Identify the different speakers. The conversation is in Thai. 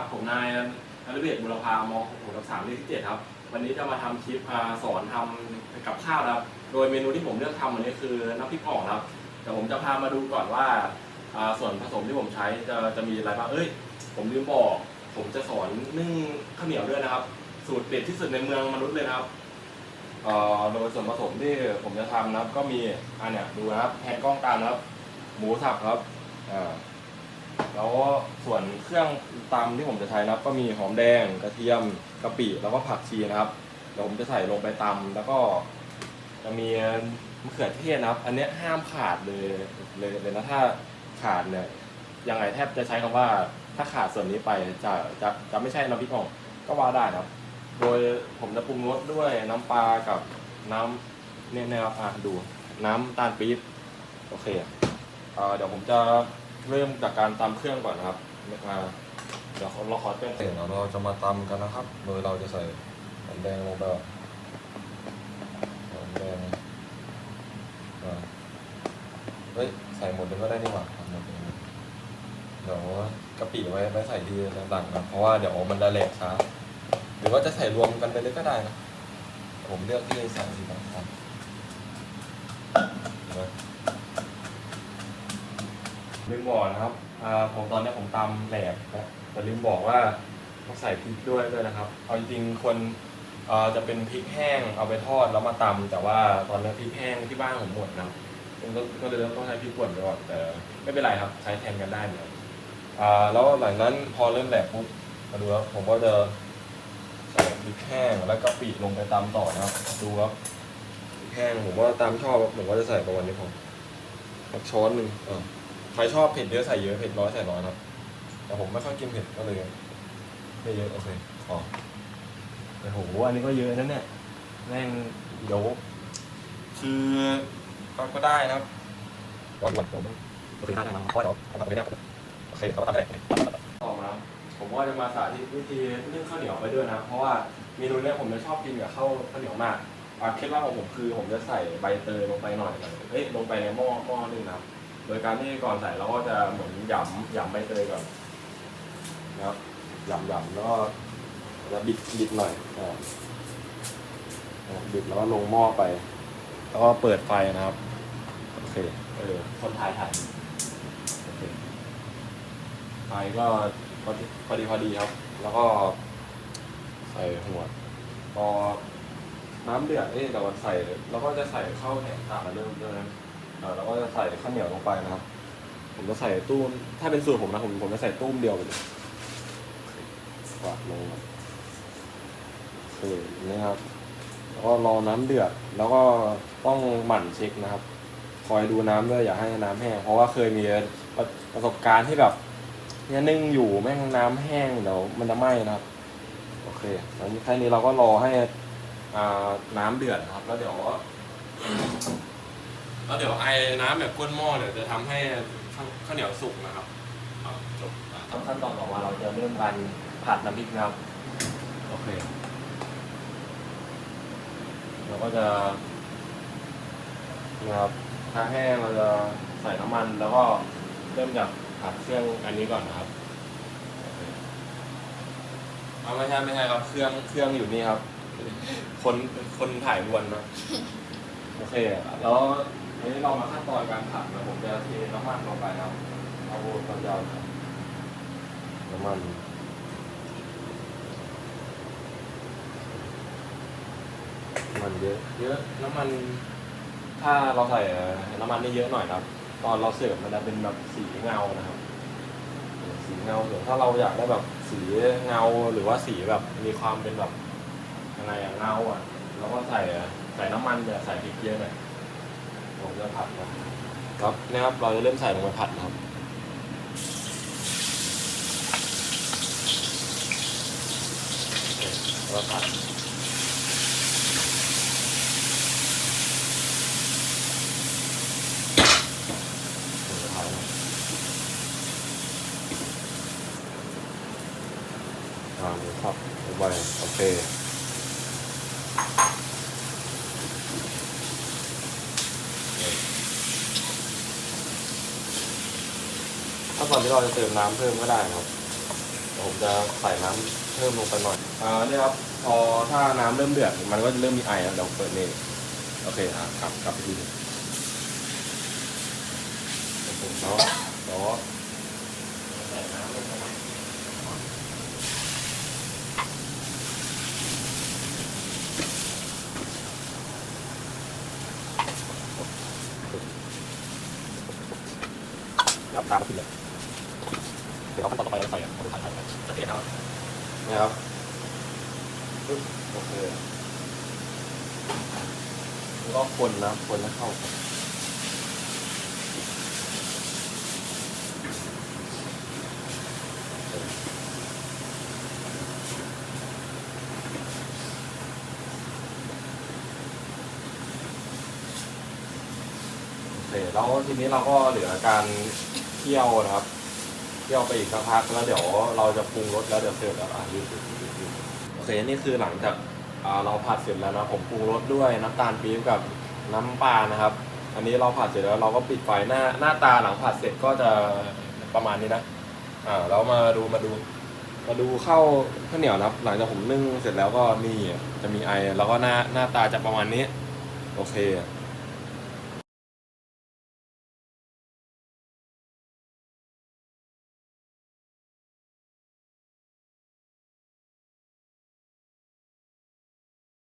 Speaker 1: ับผมนายนฤเบศบุรพามหกทับสามเลขที่เจ็ดครับ วันนี้จะมาทำคลิปสอนทำกับข้าวครับ โดยเมนูที่ผมเลือกทำวันนี้คือน้ำพริกอ่องครับเดี๋ยวผมจะพามาดูก่อนว่าส่วนผสมที่ผมใช้จะจะมีอะไรบ้าง เอ้ย ผมลืมบอก ผมจะสอนนึ่งข้าวเหนียวด้วยนะครับ สูตรเด็ดที่สุดในเมืองมนุษย์เลยนะครับโดยส่วนผสมที่ผมจะทำนะครับ ก็มีอันเนี้ยดูนะครับแผ่นกล้องกลางนะครับ หมูสับครับอ่า แล้วส่วนเครื่องตำที่ผมจะใช้นะครับ ก็มีหอมแดงกระเทียมกะปิแล้วก็ผักชีนะครับเดี๋ยวผมจะใส่ลงไปตำแล้วก็จะมีมะเขือเทศนะครับ อันเนี้ยห้ามขาดเลยเลยเลยนะถ้าขาดเนี่ยยังไงแทบจะใช้คำว่าถ้าขาดส่วนนี้ไปจะจะจะไม่ใช่น้ำพริกอ่องก็ว่าได้นะครับ โดยผมจะปรุงรสด้วยน้ำปลากับน้ำเนี่ยนะครับอะดูน้ำตาลปี๊บโอเคเอ่อเดี๋ยวผมจะ เริ่มจากการตำเครื่องก่อนนะครับอ่าเดี๋ยวเราขอเต้น
Speaker 2: เดี๋ยวเราจะมาตำกันนะครับ โดยเราจะใส่หอมแดงลงไปก่อนหอมแดงอ่าเฮ้ยใส่หมดเลยก็ได้นี่หว่าหมดเลยเดี๋ยวกะปิไว้ไว้ใส่ทีหลังนะเพราะว่าเดี๋ยวมันจะแหลกช้าหรือว่าจะใส่รวมกันไปเลยก็ได้นะผมเลือกที่จะใส่ทีหลังครับเห็นไหม
Speaker 1: ลืมบอกนะครับอ่าผมตอนนี้ผมตำแหลกนะแต่ลืมบอกว่าต้องใส่พริกด้วยด้วยนะครับ เอาจริงๆคนอ่าจะเป็นพริกแห้งเอาไปทอดแล้วมาตำแต่ว่าตอนนี้พริกแห้งที่บ้านผมหมดนะครับผมก็ก็เลยต้องใช้พริกป่นไปก่อนแต่ไม่เป็นไรครับใช้แทนกันได้เหมือนกันอ่าแล้วหลังนั้นพอเริ่มแหลกปุ๊บมาดูครับผมก็จะใส่พริกแห้งแล้วก็ปีลงไปตำต่อนะครับดูครับพริกแห้งผมว่าตามชอบครับผมก็จะใส่ประมาณนี้พอสักช้อนหนึ่งอ่า ใครชอบเผ็ดเยอะใส่เยอะเผ็ดน้อยใส่น้อยครับ แต่ผมไม่ค่อยกินเผ็ดก็เลยไม่เยอะโอเคอ๋อโอ้โหอันนี้ก็เยอะนะเนี่ยแม่งเดี๋ยวคือก็ก็ได้นะครับวันวันผมโอเคได้นะเพราะเดี๋ยวผมทำไปได้โอเคเขาทำได้ต่อมาผมก็จะมาสาธิตวิธีนึ่งข้าวเหนียวไปด้วยนะ เพราะว่าเมนูเนี้ยผมจะชอบกินกับข้าวข้าวเหนียวมากอ่าเคล็ดลับของผมคือผมจะใส่ใบเตยลงไปหน่อยเอ้ยลงไปในหม้อหม้อนึงนะครับโดยการที่ก่อนใส่เราก็จะเหมือนหยำหยำใบเตยก่อนนะครับหยำหยำแล้วก็จะบิดบิดหน่อยอ่าอ่าบิดแล้วก็ลงหม้อไป แล้วก็เปิดไฟนะครับ โอเคเออคนถ่ายถ่ายโอเคไฟก็พอดีพอดีพอดีครับ แล้วก็ใส่หัวพอน้ำเดือดเอ๊ะเราใส่ แล้วก็จะใส่ข้าวแห้งตามมาเริ่มด้วยนะเอ่อเราก็จะใส่ข้าวเหนียวลงไปนะครับ ผมจะใส่ตู้มถ้าเป็นสูตรผมนะผมผมจะใส่ตุ้มเดียวไปเลยกวาดลงมาคือนี่ครับ แล้วก็รอน้ำเดือด แล้วก็ต้องหมั่นเช็คนะครับ คอยดูน้ำด้วยอย่าให้น้ำแห้ง เพราะว่าเคยมีประประสบการณ์ที่แบบเนี่ยนึ่งอยู่แม่งน้ำแห้งเดี๋ยวมันจะไหม้นะครับ โอเคแล้วแค่นี้เราก็รอให้อ่าน้ำเดือดนะครับ แล้วเดี๋ยว แล้วเดี๋ยวไอ้น้ำแบบก้นหม้อเดี๋ยวจะทำให้ข้าวข้าวเหนียวสุกนะครับอ่าจบอะขั้นตอนต่อมาเราจะเริ่มการผัดน้ำพริกนะครับ โอเค เราก็จะนะครับถ้าแห้งเราจะใส่น้ำมันแล้วก็เริ่มจากผัดเครื่องอันนี้ก่อนนะครับโอเคเอาไม่ใช่ไม่ใช่ครับเครื่องเครื่องอยู่นี่ครับ คนคนถ่ายรวนนะโอเค แล้ว ทีนี้เรามาขั้นตอนการผัดนะผมจะเทน้ำมันลงไปนะครับเอาความยาวครับน้ำมันน้ำมันเยอะเยอะน้ำมัน ถ้าเราใส่น้ำมันได้เยอะหน่อยนะครับ ตอนเราเสิร์ฟมันจะเป็นแบบสีเงานะครับ สีเงาหรือถ้าเราอยากได้แบบสีเงาหรือว่าสีแบบมีความเป็นแบบยังไงอะเงาอะเราก็ใส่ใส่น้ำมันอย่าใส่พริกเยอะหน่อย ผมจะผัดนะครับนี่ยครับเราจะเริ่มใส่ลงไปผัดนะครับแล้วผัดนะอ่าหมูสับลงไปโอเค ถ้าก่อนที่เราจะเติมน้ำเพิ่มก็ได้นะครับแต่ผมผมจะใส่น้ำเพิ่มลงไปหน่อยอ่าเนี่ยครับพอถ้าน้ำเริ่มเดือดมันก็จะเริ่มมีไอแล้วเดี๋ยวเปิดนี่โอเคอะกลับกลับไปทีนึงโอเคแล้วแล้วใส่น้ำลงไปหน่อยครับตามขึ้นเลยเดี๋ยวเอาขั้นตอนต่อไปเราใส่อะเราถ่ายถ่ายไปจะเห็นนะครับนี่ครับปึ๊บโอเคแล้วก็คนนะคนให้เข้ากันโอเคแล้วทีนี้เราก็เหลือการเคี่ยวนะครับ เคี่ยวไปอีกสักพักแล้วเดี๋ยวเราจะปรุงรสแล้วเดี๋ยวเสิร์ฟแล้วอะยืดยืดยืดยืดโอเคนี่คือหลังจากอ่าเราผัดเสร็จแล้วนะผมปรุงรสด้วยน้ำตาลปี๊บกับน้ำปลานะครับ อันนี้เราผัดเสร็จแล้วเราก็ปิดไฟหน้าหน้าตาหลังผัดเสร็จก็จะประมาณนี้นะอ่าเรามาดูมาดูมาดูข้าวข้าวเหนียวนะครับ หลังจากผมนึ่งเสร็จแล้วก็นี่จะมีไอแล้วก็หน้าหน้าตาจะประมาณนี้ โอเค